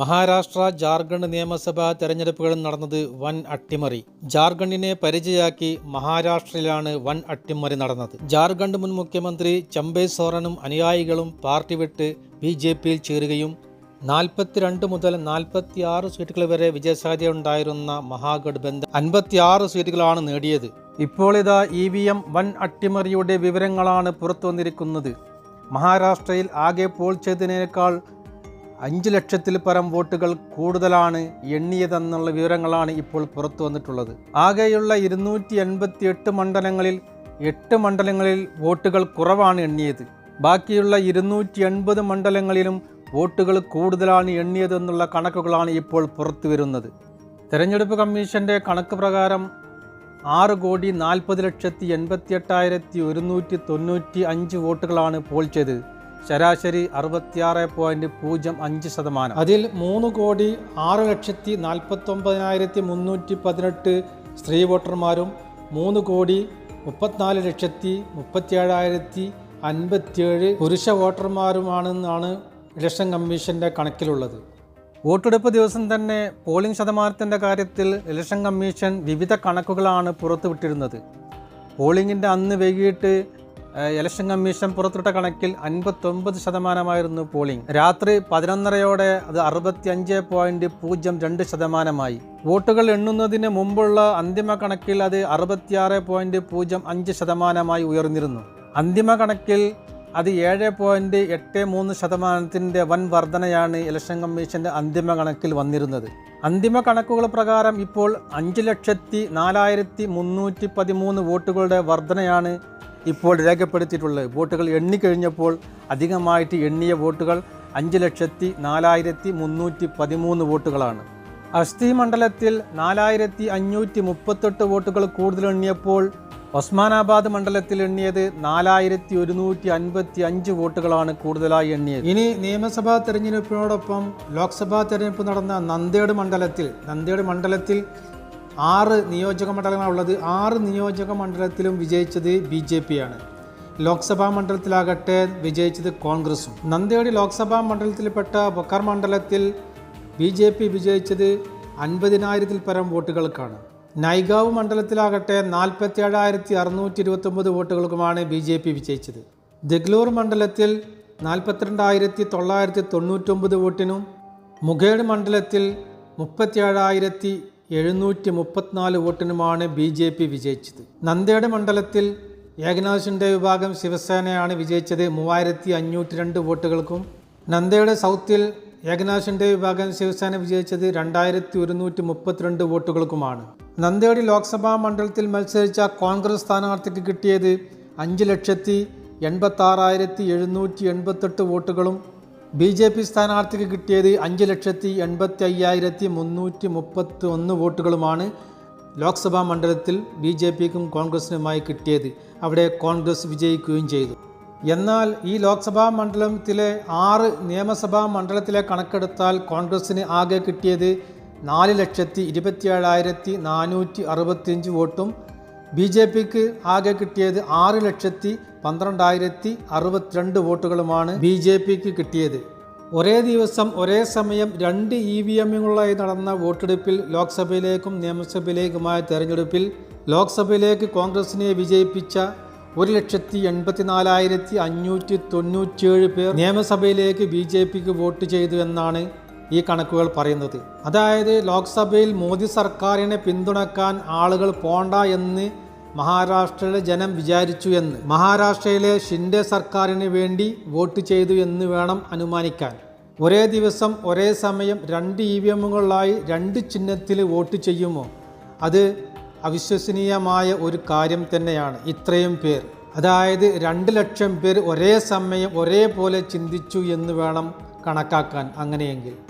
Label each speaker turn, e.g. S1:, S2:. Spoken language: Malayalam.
S1: മഹാരാഷ്ട്ര ജാർഖണ്ഡ് നിയമസഭാ തെരഞ്ഞെടുപ്പുകൾ നടന്നത് വൻ അട്ടിമറി. ജാർഖണ്ഡിനെ പരിചയാക്കി മഹാരാഷ്ട്രയിലാണ് വൻ അട്ടിമറി നടന്നത്. ജാർഖണ്ഡ് മുൻ മുഖ്യമന്ത്രി ചമ്പേ സോറനും അനുയായികളും പാർട്ടി വിട്ട് ബി ജെ പിയിൽ ചേരുകയും നാൽപ്പത്തിരണ്ട് മുതൽ നാൽപ്പത്തിയാറ് സീറ്റുകൾ വരെ വിജയസാധ്യത ഉണ്ടായിരുന്ന മഹാഗഡ്ബന്ധൻ അൻപത്തിയാറ് സീറ്റുകളാണ് നേടിയത്. ഇപ്പോൾ ഇതാ ഇ വി എം വൻ അട്ടിമറിയുടെ വിവരങ്ങളാണ് പുറത്തു വന്നിരിക്കുന്നത് മഹാരാഷ്ട്രയിൽ ആകെ പോൾ ചെയ്തതിനേക്കാൾ അഞ്ച് ലക്ഷത്തിൽ പരം വോട്ടുകൾ കൂടുതലാണ് എണ്ണിയതെന്നുള്ള വിവരങ്ങളാണ് ഇപ്പോൾ പുറത്തു വന്നിട്ടുള്ളത്. ആകെയുള്ള ഇരുന്നൂറ്റി എൺപത്തി എട്ട് മണ്ഡലങ്ങളിൽ എട്ട് മണ്ഡലങ്ങളിൽ വോട്ടുകൾ കുറവാണ് എണ്ണിയത്. ബാക്കിയുള്ള ഇരുന്നൂറ്റി എൺപത് മണ്ഡലങ്ങളിലും വോട്ടുകൾ കൂടുതലാണ് എണ്ണിയതെന്നുള്ള കണക്കുകളാണ് ഇപ്പോൾ പുറത്തു വരുന്നത്. തെരഞ്ഞെടുപ്പ് കമ്മീഷന്റെ കണക്ക് പ്രകാരം ആറ് കോടി നാൽപ്പത് ലക്ഷത്തി എൺപത്തി എട്ടായിരത്തി ഒരുന്നൂറ്റി തൊണ്ണൂറ്റി അഞ്ച് വോട്ടുകളാണ് പോൾ ചെയ്തത്. ശരാശരി അറുപത്തിയാറ് പോയിന്റ് പൂജ്യം അഞ്ച് ശതമാനം. അതിൽ മൂന്ന് കോടി ആറ് ലക്ഷത്തി നാൽപ്പത്തി ഒമ്പതിനായിരത്തി മുന്നൂറ്റി പതിനെട്ട് സ്ത്രീ വോട്ടർമാരും മൂന്ന് കോടി മുപ്പത്തിനാല് ലക്ഷത്തി മുപ്പത്തിയേഴായിരത്തി അൻപത്തിയേഴ് പുരുഷ വോട്ടർമാരുമാണെന്നാണ് ഇലക്ഷൻ കമ്മീഷന്റെ കണക്കിലുള്ളത്. വോട്ടെടുപ്പ് ദിവസം തന്നെ പോളിംഗ് ശതമാനത്തിന്റെ കാര്യത്തിൽ ഇലക്ഷൻ കമ്മീഷൻ വിവിധ കണക്കുകളാണ് പുറത്തുവിട്ടിരുന്നത്. പോളിംഗിന്റെ അന്ന് വൈകിട്ട് ഇലക്ഷൻ കമ്മീഷൻ പുറത്തുവിട്ട കണക്കിൽ അൻപത്തൊമ്പത് ശതമാനമായിരുന്നു പോളിംഗ്. രാത്രി പതിനൊന്നരയോടെ അത് അറുപത്തി അഞ്ച് പോയിന്റ് പൂജ്യം രണ്ട് ശതമാനമായി. വോട്ടുകൾ എണ്ണുന്നതിന് മുമ്പുള്ള അന്തിമ കണക്കിൽ അത് അറുപത്തിയാറ് പോയിന്റ് പൂജ്യം അഞ്ച് ശതമാനമായി ഉയർന്നിരുന്നു. അന്തിമ കണക്കിൽ അത് ഏഴ് പോയിന്റ് എട്ട് മൂന്ന് ശതമാനത്തിന്റെ വൻ വർധനയാണ് ഇലക്ഷൻ കമ്മീഷന്റെ അന്തിമ കണക്കിൽ വന്നിരുന്നത്. അന്തിമ കണക്കുകൾ പ്രകാരം ഇപ്പോൾ അഞ്ച് ലക്ഷത്തി നാലായിരത്തി മുന്നൂറ്റി പതിമൂന്ന് വോട്ടുകളുടെ വർധനയാണ് ഇപ്പോൾ രേഖപ്പെടുത്തിയിട്ടുള്ളത്. വോട്ടുകൾ എണ്ണിക്കഴിഞ്ഞപ്പോൾ അധികമായിട്ട് എണ്ണിയ വോട്ടുകൾ അഞ്ച് ലക്ഷത്തി നാലായിരത്തി മുന്നൂറ്റി പതിമൂന്ന് വോട്ടുകളാണ്. അസ്ഥി മണ്ഡലത്തിൽ നാലായിരത്തി അഞ്ഞൂറ്റി മുപ്പത്തെട്ട് വോട്ടുകൾ കൂടുതൽ എണ്ണിയപ്പോൾ ഒസ്മാനാബാദ് മണ്ഡലത്തിൽ എണ്ണിയത് നാലായിരത്തി ഒരുന്നൂറ്റി അൻപത്തി അഞ്ച് വോട്ടുകളാണ് കൂടുതലായി എണ്ണിയത്. ഇനി നിയമസഭാ തെരഞ്ഞെടുപ്പിനോടൊപ്പം ലോക്സഭാ തെരഞ്ഞെടുപ്പ് നടന്ന നന്ദേഡ് മണ്ഡലത്തിൽ നന്ദേഡ് മണ്ഡലത്തിൽ ആറ് നിയോജക മണ്ഡലങ്ങളാണുള്ളത്. ആറ് നിയോജക മണ്ഡലത്തിലും വിജയിച്ചത് ബി ജെ പി ആണ്. ലോക്സഭാ മണ്ഡലത്തിലാകട്ടെ വിജയിച്ചത് കോൺഗ്രസും. നന്ദേടി ലോക്സഭാ മണ്ഡലത്തിൽപ്പെട്ട ബൊക്കർ മണ്ഡലത്തിൽ ബി ജെ പി വിജയിച്ചത് അൻപതിനായിരത്തിൽ പരം വോട്ടുകൾക്കാണ്. നൈഗാവ് മണ്ഡലത്തിലാകട്ടെ നാൽപ്പത്തി ഏഴായിരത്തി അറുന്നൂറ്റി ഇരുപത്തൊമ്പത് വോട്ടുകൾക്കുമാണ് ബി ജെ പി വിജയിച്ചത്. ദഗ്ലൂർ മണ്ഡലത്തിൽ നാൽപ്പത്തിരണ്ടായിരത്തി തൊള്ളായിരത്തി തൊണ്ണൂറ്റൊമ്പത് വോട്ടിനും മുഖേഡ് മണ്ഡലത്തിൽ മുപ്പത്തിയേഴായിരത്തി എഴുന്നൂറ്റി മുപ്പത്തിനാല് വോട്ടിനുമാണ് ബി ജെ പി വിജയിച്ചത്. നന്ദയുടെ മണ്ഡലത്തിൽ ഏകനാഥ് ഷിൻഡെ വിഭാഗം ശിവസേനയാണ് വിജയിച്ചത്. മൂവായിരത്തി അഞ്ഞൂറ്റി രണ്ട് വോട്ടുകൾക്കും നന്ദയുടെ സൗത്തിൽ ഏകനാഥ് ഷിൻഡെ വിഭാഗം ശിവസേന വിജയിച്ചത് രണ്ടായിരത്തി ഒരുന്നൂറ്റി മുപ്പത്തിരണ്ട് വോട്ടുകൾക്കുമാണ്. നന്ദയുടെ ലോക്സഭാ മണ്ഡലത്തിൽ മത്സരിച്ച കോൺഗ്രസ് സ്ഥാനാർത്ഥിക്ക് കിട്ടിയത് അഞ്ച് ലക്ഷത്തി എൺപത്താറായിരത്തി എഴുന്നൂറ്റി എൺപത്തെട്ട് വോട്ടുകളും ബി ജെ പി സ്ഥാനാർത്ഥിക്ക് കിട്ടിയത് അഞ്ച് ലക്ഷത്തി എൺപത്തി അയ്യായിരത്തി മുന്നൂറ്റി മുപ്പത്തി ഒന്ന് വോട്ടുകളുമാണ് ലോക്സഭാ മണ്ഡലത്തിൽ ബി ജെ പിക്കും കോൺഗ്രസിനുമായി കിട്ടിയത്. അവിടെ കോൺഗ്രസ് വിജയിക്കുകയും ചെയ്തു. എന്നാൽ ഈ ലോക്സഭാ മണ്ഡലത്തിലെ ആറ് നിയമസഭാ മണ്ഡലത്തിലെ കണക്കെടുത്താൽ കോൺഗ്രസിന് ആകെ കിട്ടിയത് നാല് ലക്ഷത്തി ഇരുപത്തിയേഴായിരത്തി നാനൂറ്റി അറുപത്തിയഞ്ച് വോട്ടും ബി ജെ പിക്ക് ആകെ കിട്ടിയത് ആറ് ലക്ഷത്തി പന്ത്രണ്ടായിരത്തി അറുപത്തിരണ്ട് വോട്ടുകളുമാണ് ബി ജെ പിക്ക് കിട്ടിയത്. ഒരേ ദിവസം ഒരേ സമയം രണ്ട് ഇ വി എമ്മുകളായി നടന്ന വോട്ടെടുപ്പിൽ ലോക്സഭയിലേക്കും നിയമസഭയിലേക്കുമായ തെരഞ്ഞെടുപ്പിൽ ലോക്സഭയിലേക്ക് കോൺഗ്രസിനെ വിജയിപ്പിച്ച ഒരു ലക്ഷത്തി എൺപത്തിനാലായിരത്തി അഞ്ഞൂറ്റി തൊണ്ണൂറ്റിയേഴ് പേർ നിയമസഭയിലേക്ക് ബി ജെ പിക്ക് വോട്ട് ചെയ്തു എന്നാണ് ഈ കണക്കുകൾ പറയുന്നത്. അതായത് ലോക്സഭയിൽ മോദി സർക്കാരിനെ പിന്തുണക്കാൻ ആളുകൾ പോണ്ട എന്ന് മഹാരാഷ്ട്രയിലെ ജനം വിചാരിച്ചു എന്ന്. മഹാരാഷ്ട്രയിലെ ഷിൻഡെ സർക്കാരിന് വേണ്ടി വോട്ട് ചെയ്തു എന്ന് വേണം അനുമാനിക്കാൻ. ഒരേ ദിവസം ഒരേ സമയം രണ്ട് ഇ വി എമ്മുകളിലായി രണ്ട് ചിഹ്നത്തിൽ വോട്ട് ചെയ്യുമോ? അത് അവിശ്വസനീയമായ ഒരു കാര്യം തന്നെയാണ്. ഇത്രയും പേർ. അതായത് രണ്ട് ലക്ഷം പേർ ഒരേ സമയം ഒരേപോലെ ചിന്തിച്ചു എന്ന് വേണം കണക്കാക്കാൻ അങ്ങനെയെങ്കിൽ.